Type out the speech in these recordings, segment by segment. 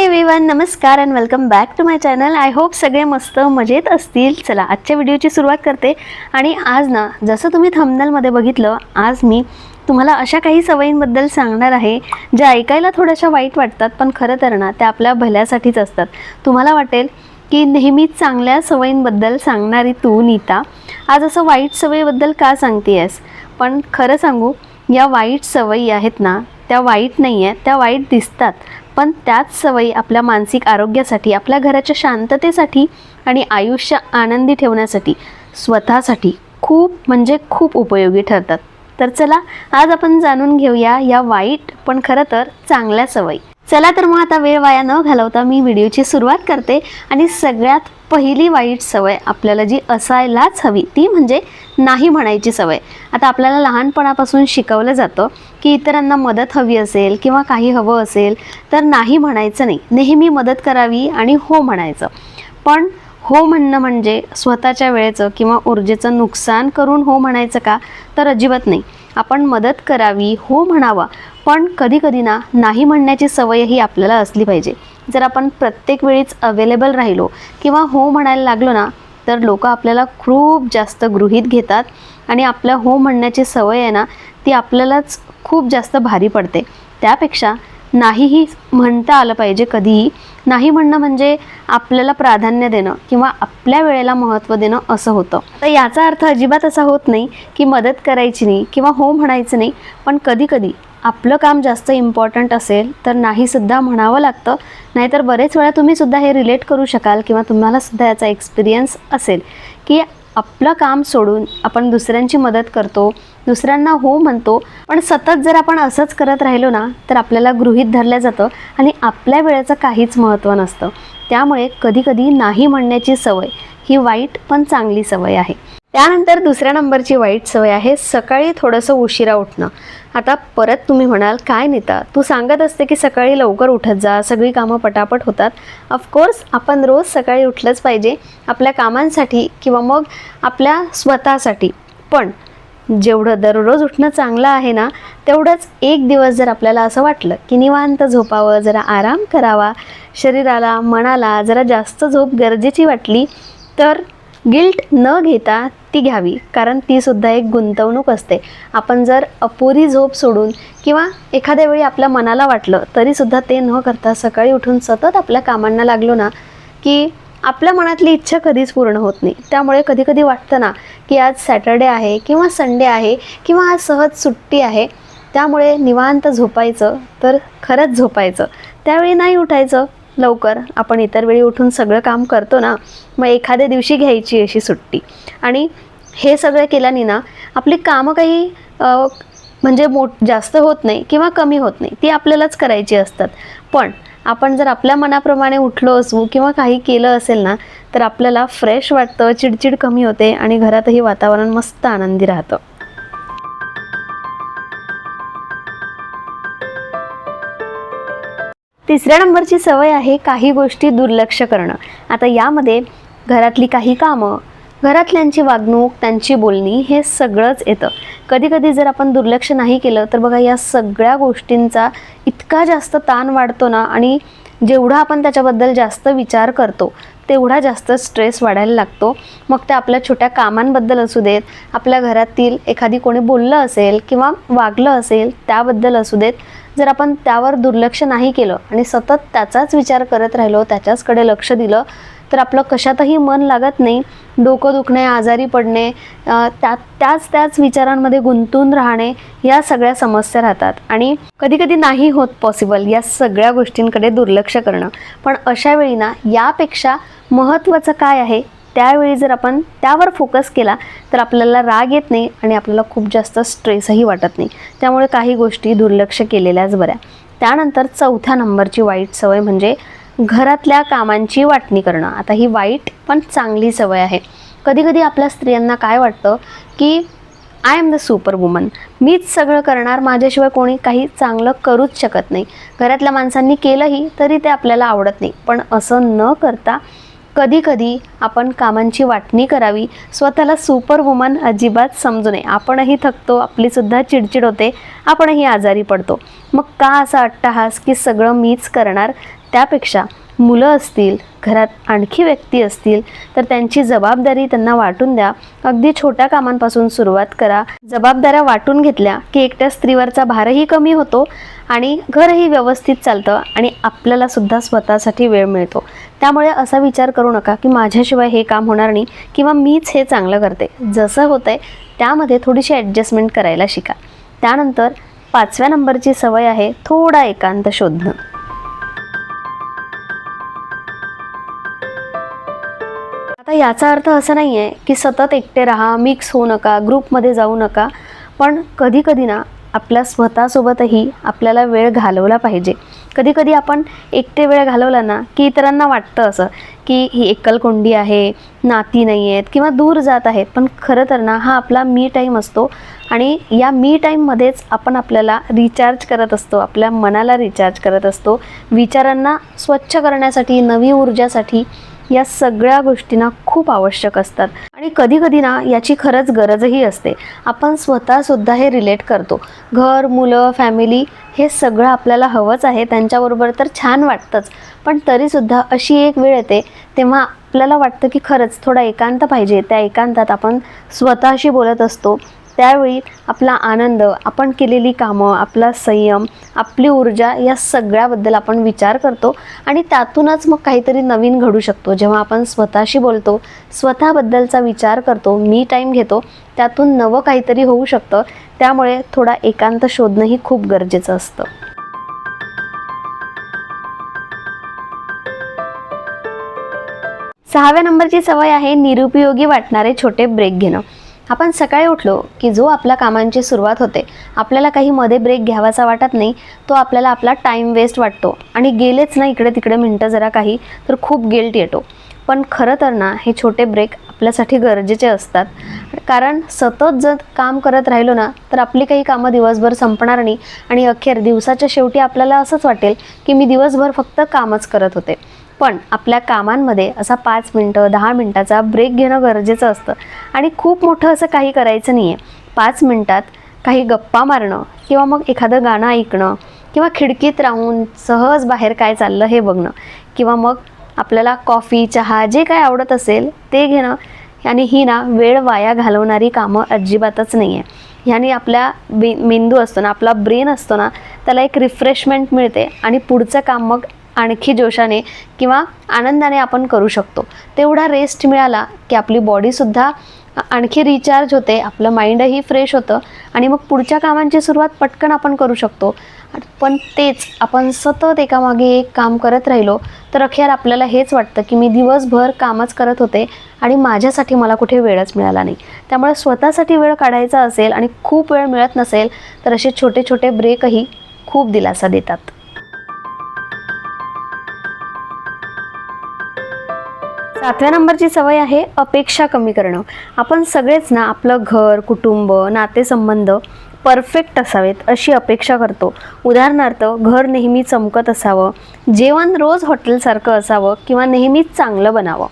हाय everyone नमस्कार and welcome back to my channel I hope सगळे मस्त मजेत असतील. चला आजच्या व्हिडिओची सुरुवात करते. आणि आज ना जसं तुम्ही थंबनेलमध्ये बघितलं आज मी तुम्हाला अशा काही सवयींबद्दल सांगणार आहे ज्या ऐकायला थोड्याशा वाईट वाटतात पण खरं तर ना त्या आपल्या भल्यासाठीच असतात. तुम्हाला वाटेल की नेहमीच चांगल्या सवयींबद्दल सांगणारी तू नीता आज असं वाईट सवयीबद्दल का सांगते आहेस पण खरं सांगू या वाईट सवयी आहेत ना त्या वाईट नाही आहेत त्या वाईट दिसतात. पण त्याच सवयी आपल्या मानसिक आरोग्यासाठी आपल्या घराच्या शांततेसाठी आणि आयुष्य आनंदी ठेवण्यासाठी स्वतःसाठी खूप म्हणजे खूप उपयोगी ठरतात. तर चला आज आपण जाणून घेऊया या वाईट पण खरं तर चांगल्या सवयी. चला तर मग आता वेळ वाया न घालवता मी व्हिडिओची सुरुवात करते. आणि सगळ्यात पहिली वाईट सवय आपल्याला जी असायलाच हवी ती म्हणजे नाही म्हणायची सवय. आता आपल्याला लहानपणापासून शिकवलं जातं की इतरांना मदत हवी असेल किंवा काही हवं असेल तर नाही म्हणायचं नाही. नेहमी मदत करावी आणि हो म्हणायचं. पण हो म्हणणं म्हणजे स्वतःच्या वेळेचं किंवा ऊर्जेचं नुकसान करून हो म्हणायचं का? तर अजिबात नाही. आपण मदत करावी हो म्हणावा. पण कधी कधी ना नाही म्हणण्याची सवयही आपल्याला असली पाहिजे. जर आपण प्रत्येक वेळीच अवेलेबल राहिलो किंवा हो म्हणायला लागलो ना तर लोक आपल्याला खूप जास्त गृहीत घेतात आणि आपल्या हो म्हणण्याची सवय आहे ना ती आपल्यालाच खूप जास्त भारी पडते. त्यापेक्षा नाहीही म्हणता आलं पाहिजे कधीही. नाही म्हणणं म्हणजे आपल्याला प्राधान्य देणं किंवा आपल्या वेळेला महत्त्व देणं असं होतं. तर याचा अर्थ अजिबात असा होत नाही की मदत करायची नाही किंवा हो म्हणायचं नाही पण कधीकधी आपलं काम जास्त इम्पॉर्टंट असेल तर नाहीसुद्धा म्हणावं लागतं. नाहीतर बरेच वेळा तुम्हीसुद्धा हे रिलेट करू शकाल किंवा तुम्हालासुद्धा याचा एक्सपिरियन्स असेल की आपलं काम सोडून आपण दुसऱ्यांची मदत करतो दुसऱ्यांना हो म्हणतो. पण सतत जर आपण असंच करत राहिलो ना तर आपल्याला गृहीत धरलं जातं आणि आपल्या वेळेचं काहीच महत्त्व नसतं. त्यामुळे कधीकधी नाही म्हणण्याची सवय ही वाईट पण चांगली सवय आहे. त्यानंतर दुसऱ्या नंबरची वाईट सवय आहे सकाळी थोडंसं उशिरा उठणं. आता परत तुम्ही म्हणाल काय नेता? तू सांगत असते की सकाळी लवकर उठत जा सगळी कामं पटापट होतात. ऑफकोर्स आपण रोज सकाळी उठलंच पाहिजे आपल्या कामांसाठी किंवा मग आपल्या स्वतःसाठी. पण जेवढं दररोज उठणं चांगलं आहे ना तेवढंच एक दिवस जर आपल्याला असं वाटलं की निवांत झोपावं जरा आराम करावा शरीराला मनाला जरा जास्त झोप गरजेची वाटली तर गिल्ट न घेता ती घ्यावी कारण ती सुद्धा एक गुंतवणूक असते. आपण जर अपुरी झोप सोडून किंवा एखाद्या वेळी आपल्या मनाला वाटलं तरीसुद्धा ते न करता सकाळी उठून सतत आपल्या कामांना लागलो ना की आपल्या मनातली इच्छा कधीच पूर्ण होत नाही. त्यामुळे कधीकधी वाटतं ना की आज सॅटर्डे आहे किंवा संडे आहे किंवा आज सहज सुट्टी आहे त्यामुळे निवांत झोपायचं तर खरंच झोपायचं. त्यावेळी नाही उठायचं लवकर. आपण इतर वेळी उठून सगळं काम करतो ना मग एखाद्या दिवशी घ्यायची अशी सुट्टी. आणि हे सगळं केल्याने ना आपली कामं काही म्हणजे मोठ जास्त होत नाही किंवा कमी होत नाही ती आपल्यालाच करायची असतात. पण आपण जर आपल्या मनाप्रमाणे उठलो असू किंवा काही केलं असेल ना तर आपल्याला फ्रेश वाटतं चिडचिड कमी होते आणि घरातही वातावरण मस्त आनंदी राहतं. तिसऱ्या नंबरची सवय आहे काही गोष्टी दुर्लक्ष करणं. आता यामध्ये घरातली काही कामं घरातल्यांची वागणूक त्यांची बोलणी हे सगळंच येतं. कधीकधी जर आपण दुर्लक्ष नाही केलं तर बघा या सगळ्या गोष्टींचा इतका जास्त ताण वाढतो ना आणि जेवढा आपण त्याच्याबद्दल जास्त विचार करतो तेवढा जास्त स्ट्रेस वाढायला लागतो. मग ते आपल्या छोट्या कामांबद्दल असू देत आपल्या घरातील एखादी कोणी बोललं असेल किंवा वागलं असेल त्याबद्दल असू देत जर आपण त्यावर दुर्लक्ष नाही केलं आणि सतत त्याचाच विचार करत राहिलो त्याच्याचकडे लक्ष दिलं तर आपलं कशातही मन लागत नाही डोकं दुखणे आजारी पडणे त्या त्याच त्याच विचारांमध्ये गुंतून राहणे या सगळ्या समस्या राहतात. आणि कधी कधी नाही होत पॉसिबल या सगळ्या गोष्टींकडे दुर्लक्ष करणं. पण अशा वेळी ना यापेक्षा महत्त्वाचं काय आहे? त्यावेळी जर आपण त्यावर फोकस केला तर आपल्याला राग येत नाही आणि आपल्याला खूप जास्त स्ट्रेसही वाटत नाही. त्यामुळे काही गोष्टी दुर्लक्ष केलेल्याच बऱ्या. त्यानंतर चौथ्या नंबरची वाईट सवय म्हणजे घरातल्या कामांची वाटणी करणं. आता ही वाईट पण चांगली सवय आहे. कधीकधी आपल्या स्त्रियांना काय वाटतं? की I am the super woman मीच सगळं करणार माझ्याशिवाय कोणी काही चांगलं करूच शकत नाही. घरातल्या माणसांनी केलंही तरी ते आपल्याला आवडत नाही. पण असं न करता कधीकधी आपण कामांची वाटणी करावी. स्वतःला सुपर वुमन अजिबात समजू नये. आपणही थकतो आपलीसुद्धा चिडचिड होते आपणही आजारी पडतो. मग का असा अट्टहास की सगळं मीच करणार? त्यापेक्षा मुलं असतील घरात आणखी व्यक्ती असतील तर त्यांची जबाबदारी त्यांना वाटून द्या. अगदी छोट्या कामांपासून सुरुवात करा. जबाबदाऱ्या वाटून घेतल्या की एकट्या स्त्रीवरचा भारही कमी होतो आणि घरही व्यवस्थित चालतं आणि आपल्याला सुद्धा स्वतःसाठी वेळ मिळतो. त्यामुळे असा विचार करू नका की माझ्याशिवाय हे काम होणार नाही किंवा मीच हे चांगलं करते. जसं होतंय त्यामध्ये थोडीशी ॲडजस्टमेंट करायला शिका. त्यानंतर पाचव्या नंबरची सवय आहे थोडा एकांत शोधणं. आता याचा अर्थ असं नाही आहे की सतत एकटे राहा मिक्स होऊ नका ग्रुपमध्ये जाऊ नका. पण कधी कधी ना आपल्या स्वतःसोबतही आपल्याला वेळ घालवला पाहिजे. कधी कधी आपण एकटे वेळ घालवला ना की इतरांना वाटतं असं की ही एकलकोंडी आहे नाती नाही आहेत किंवा दूर जात आहेत पण खरं तर ना हा आपला मी टाईम असतो. आणि या मी टाईममध्येच आपण आपल्याला रिचार्ज करत असतो आपल्या मनाला रिचार्ज करत असतो. विचारांना स्वच्छ करण्यासाठी नवी ऊर्जासाठी या सगळ्या गोष्टींना खूप आवश्यक असतात. आणि कधी कधी ना याची खरंच गरजही असते. आपण स्वतःसुद्धा हे रिलेट करतो. घर मुलं फॅमिली हे सगळं आपल्याला हवंच आहे. त्यांच्याबरोबर तर छान वाटतंच. पण तरीसुद्धा अशी एक वेळ येते तेव्हा आपल्याला वाटतं की खरंच थोडा एकांत पाहिजे. त्या एकांतात आपण स्वतःशी बोलत असतो. त्यावेळी आपला आनंद आपण केलेली कामं आपला संयम आपली ऊर्जा या सगळ्याबद्दल आपण विचार करतो आणि त्यातूनच मग काहीतरी नवीन घडू शकतो. जेव्हा आपण स्वतःशी बोलतो स्वतःबद्दलचा विचार करतो मी टाईम घेतो त्यातून नवं काहीतरी होऊ शकतं. त्यामुळे थोडा एकांत शोधणंही खूप गरजेचं असतं. सहाव्या नंबरची सवय आहे निरुपयोगी वाटणारे छोटे ब्रेक घेणं. आपण सकाळी उठलो की जो आपल्या कामांची सुरुवात होते आपल्याला काही मध्ये ब्रेक घ्यावासा वाटत नाही तो आपल्याला आपला टाईम वेस्ट वाटतो. आणि गेलेच ना इकडे तिकडे मिनटं जरा काही तर खूप गिल्ट येतो. पण खरं तर ना हे छोटे ब्रेक आपल्यासाठी गरजेचे असतात. कारण सतत जर काम करत राहिलो ना तर आपली काही कामं दिवसभर संपणार नाही. आणि अखेर दिवसाच्या शेवटी आपल्याला असंच वाटेल की मी दिवसभर फक्त कामच करत होते. पण आपल्या कामांमध्ये असा पाच मिनटं दहा मिनटाचा ब्रेक घेणं गरजेचं असतं. आणि खूप मोठं असं काही करायचं नाही आहे पाच मिनटात काही गप्पा मारणं किंवा मग एखादं गाणं ऐकणं किंवा खिडकीत राहून सहज बाहेर काय चाललं हे बघणं किंवा मग आपल्याला कॉफी चहा जे काय आवडत असेल ते घेणं. आणि ही ना वेळ वाया घालवणारी कामं अजिबातच नाही आहे ह्याने आपल्या बे मेंदू असतो ना आपला ब्रेन असतो ना त्याला एक रिफ्रेशमेंट मिळते आणि पुढचं काम मग आणखी जोशाने किंवा आनंदाने आपण करू शकतो. तेवढा रेस्ट मिळाला की आपली बॉडीसुद्धा आणखी रिचार्ज होते आपलं माइंडही फ्रेश होतं आणि मग पुढच्या कामांची सुरुवात पटकन आपण करू शकतो. पण तेच आपण सतत एकामागे एक काम करत राहिलो तर अखेर आपल्याला हेच वाटतं की मी दिवसभर कामच करत होते आणि माझ्यासाठी मला कुठे वेळच मिळाला नाही. त्यामुळे स्वतःसाठी वेळ काढायचा असेल आणि खूप वेळ मिळत नसेल तर असे छोटे छोटे ब्रेकही खूप दिलासा देतात. सातव्या नंबरची सवय आहे अपेक्षा कमी करणं. आपण सगळेच ना आपलं घर कुटुंब नातेसंबंध परफेक्ट असावेत अशी अपेक्षा करतो. उदाहरणार्थ घर नेहमी चमकत असावं जेवण रोज हॉटेलसारखं असावं किंवा नेहमीच चांगलं बनावं.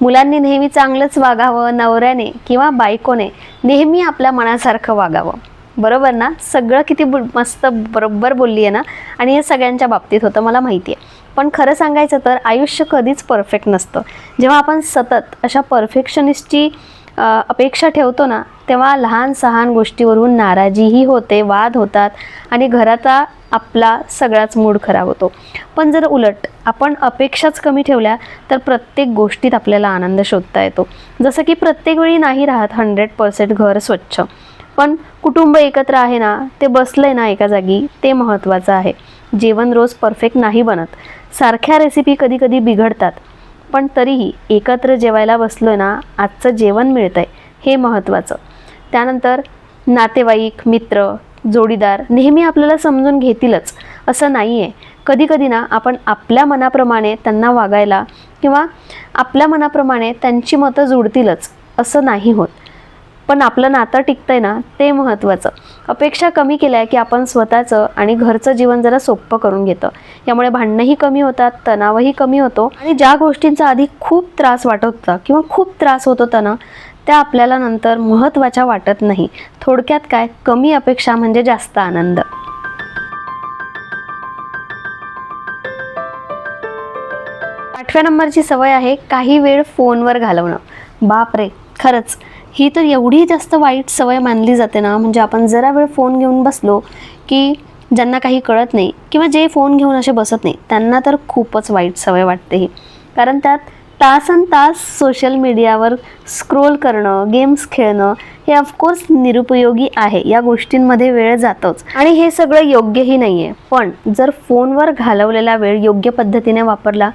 मुलांनी नेहमी चांगलंच वागावं नवऱ्याने किंवा बायकोने नेहमी आपल्या मनासारखं वागावं. बरोबर ना? सगळं किती मस्त बरोबर बोलली आहे ना? आणि हे सगळ्यांच्या बाबतीत होतं मला माहिती आहे पण खरं सांगायचं तर आयुष्य कधीच परफेक्ट नसतं. जेव्हा आपण सतत अशा परफेक्शनिस्टची अपेक्षा ठेवतो ना तेव्हा लहान सहान गोष्टीवरून नाराजीही होते वाद होतात आणि घराचा आपला सगळाच मूड खराब होतो. पण जर उलट आपण अपेक्षाच कमी ठेवल्या तर प्रत्येक गोष्टीत आपल्याला आनंद शोधता येतो. जसं की प्रत्येक वेळी नाही राहत हंड्रेड पर्सेंट घर स्वच्छ. पण कुटुंब एकत्र आहे ना ते बसलं आहे ना एका जागी ते महत्त्वाचं आहे. जेवण रोज परफेक्ट नाही बनत. सारख्या रेसिपी कधीकधी बिघडतात. पण तरीही एकत्र जेवायला बसलो ना आजचं जेवण मिळतं आहे हे महत्त्वाचं त्यानंतर नातेवाईक मित्र जोडीदार नेहमी आपल्याला समजून घेतीलच. असं नाही आहे कधीकधी ना आपण आपल्या मनाप्रमाणे त्यांना वागायला किंवा आपल्या मनाप्रमाणे त्यांची मतं जुडतीलच. असं नाही होत. पण आपलं नातं टिकतंय ना ते महत्त्वाचं. अपेक्षा कमी केल्या की आपण स्वतःचं आणि घरचं जीवन जरा सोपं करून घेतं. यामुळे भांडणंही कमी होतात तणावही कमी होतो आणि ज्या गोष्टींचा आधी खूप त्रास वाटत होता किंवा खूप त्रास होत होता ना त्या आपल्याला नंतर महत्त्वाच्या वाटत नाही. थोडक्यात काय? कमी अपेक्षा म्हणजे जास्त आनंद. आठव्या नंबरची सवय आहे काही वेळ फोनवर घालवणं. बापरे! खरंच ही तर एवढी जास्त वाईट सवय मानली जाते ना म्हणजे आपण जरा वेळ फोन घेऊन बसलो की ज्यांना काही कळत नाही किंवा जे फोन घेऊन असे बसत नाही त्यांना तर खूपच वाईट सवय वाटते ही. कारण त्यात तासन तास सोशल मीडियावर स्क्रोल करणं गेम्स खेळणं हे ऑफकोर्स निरुपयोगी आहे या गोष्टींमध्ये वेळ जातोच. आणि हे सगळं योग्यही नाही आहे पण जर फोनवर घालवलेला वेळ योग्य पद्धतीने वापरला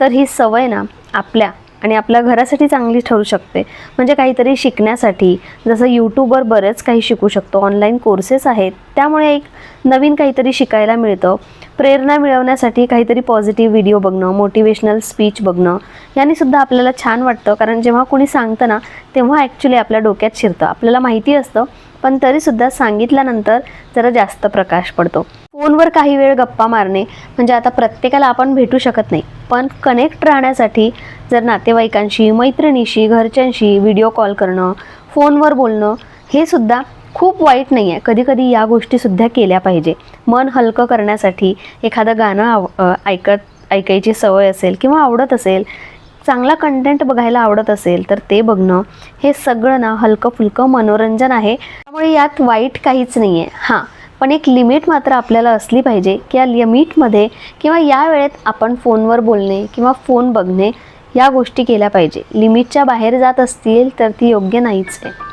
तर ही सवय ना आपल्या आणि आपल्या घरासाठी चांगली ठरू शकते. म्हणजे काहीतरी शिकण्यासाठी जसं यूट्यूबवर बरेच काही शिकू शकतो. ऑनलाईन कोर्सेस आहेत. त्यामुळे एक नवीन काहीतरी शिकायला मिळतं. प्रेरणा मिळवण्यासाठी काहीतरी पॉझिटिव्ह व्हिडिओ बघणं मोटिवेशनल स्पीच बघणं याने सुद्धा आपल्याला छान वाटतं. कारण जेव्हा कोणी सांगतं ना तेव्हा ॲक्च्युली आपल्या डोक्यात शिरतं. आपल्याला माहिती असतं पण तरीसुद्धा सांगितल्यानंतर जरा जास्त प्रकाश पडतो. फोनवर काही वेळ गप्पा मारणे म्हणजे आता प्रत्येकाला आपण भेटू शकत नाही. पण कनेक्ट राहण्यासाठी जर नातेवाईकांशी मैत्रिणीशी घरच्यांशी व्हिडिओ कॉल करणं फोनवर बोलणं हे सुद्धा खूप वाईट नाही आहे कधीकधी या गोष्टीसुद्धा केल्या पाहिजे. मन हलकं करण्यासाठी एखादं गाणं आव ऐकत ऐकायची सवय असेल किंवा आवडत असेल चांगला कंटेंट बघायला आवडत असेल तर ते बघणं हे सगळं ना हलकं फुलकं मनोरंजन आहे. त्यामुळे यात वाईट काहीच नाही आहे हां. पण एक लिमिट मात्र आपल्याला असली पाहिजे की या लिमिटमध्ये किंवा या वेळेत आपण फोनवर बोलणे किंवा फोन बघणे या गोष्टी केल्या पाहिजे. लिमिटच्या बाहेर जात असतील तर ती योग्य नाहीच आहे.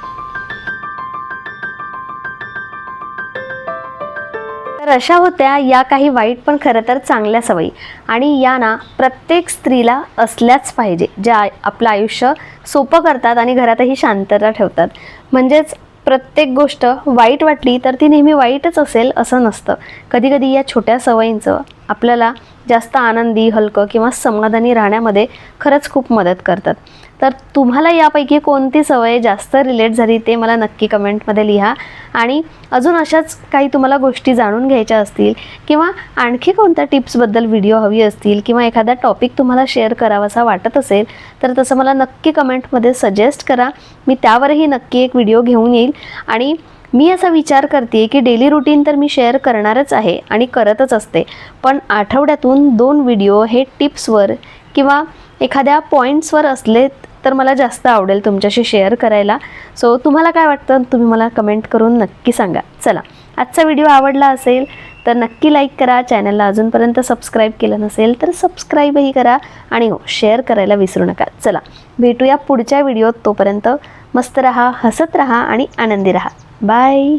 तर अशा होत्या या काही वाईट पण खरं तर चांगल्या सवयी. आणि या ना प्रत्येक स्त्रीला असल्याच पाहिजे. ज्या आपलं आयुष्य सोपं करतात आणि घरातही शांतता ठेवतात. म्हणजेच प्रत्येक गोष्ट वाईट वाटली तर ती नेहमी वाईटच असेल असं नसतं. कधीकधी या छोट्या सवयींचं आपल्याला जास्त आनंदी हलकं किंवा समाधानी राहण्यामध्ये खरंच खूप मदत करतात. तर तुम्हाला यापैकी कोणती सवय जास्त रिलेट झाली ते मला नक्की कमेंटमध्ये लिहा. आणि अजून अशाच काही तुम्हाला गोष्टी जाणून घ्यायच्या असतील किंवा आणखी कोणत्या टिप्सबद्दल व्हिडिओ हवी असतील किंवा एखादा टॉपिक तुम्हाला शेअर करावासा वाटत असेल तर तसं मला नक्की कमेंटमध्ये सजेस्ट करा. मी त्यावरही नक्की एक व्हिडिओ घेऊन येईल. आणि मी असा विचार करते की डेली रुटीन तर मी शेअर करणारच आहे आणि करतच असते. पण आठवड्यातून दोन व्हिडिओ हे टिप्सवर किंवा एखाद्या पॉईंट्सवर असले तर मला जास्त आवडेल तुमच्याशी शेअर करायला. सो तुम्हाला काय वाटतं? तुम्ही मला कमेंट करून नक्की सांगा. चला आजचा व्हिडिओ आवडला असेल तर नक्की लाईक करा. चॅनलला अजूनपर्यंत सबस्क्राईब केलं नसेल तर सबस्क्राईबही करा आणि हो शेअर करायला विसरू नका. चला भेटूया पुढच्या व्हिडिओत तोपर्यंत. मस्त रहा हसत रहा आणि आनंदी रहा. बाय